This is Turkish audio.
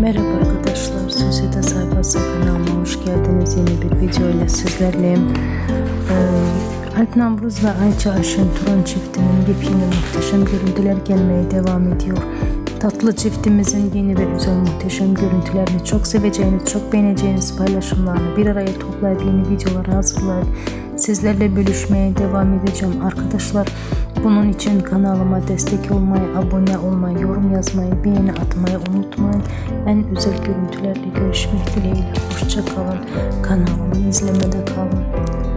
Merhaba arkadaşlar, Sosyete Sayfası kanalıma hoş geldiniz. Yeni bir video ile sizlerleyim. Ee, Alp Namruz ve Ayça Aşın Turan çiftinin yepyeni muhteşem görüntüler gelmeye devam ediyor. Tatlı çiftimizin yeni ve özel muhteşem görüntülerini çok seveceğiniz, çok beğeneceğiniz paylaşımlarını bir araya toplayıp yeni videolar hazırlayıp sizlerle bölüşmeye devam edeceğim arkadaşlar. Bunun için kanalıma destek olmayı, abone olmayı, yorum yazmayı, beğeni atmayı unutmayın. En özel görüntülerle görüşmek dileğiyle. Hoşça kalın. Kanalımı izlemede kalın.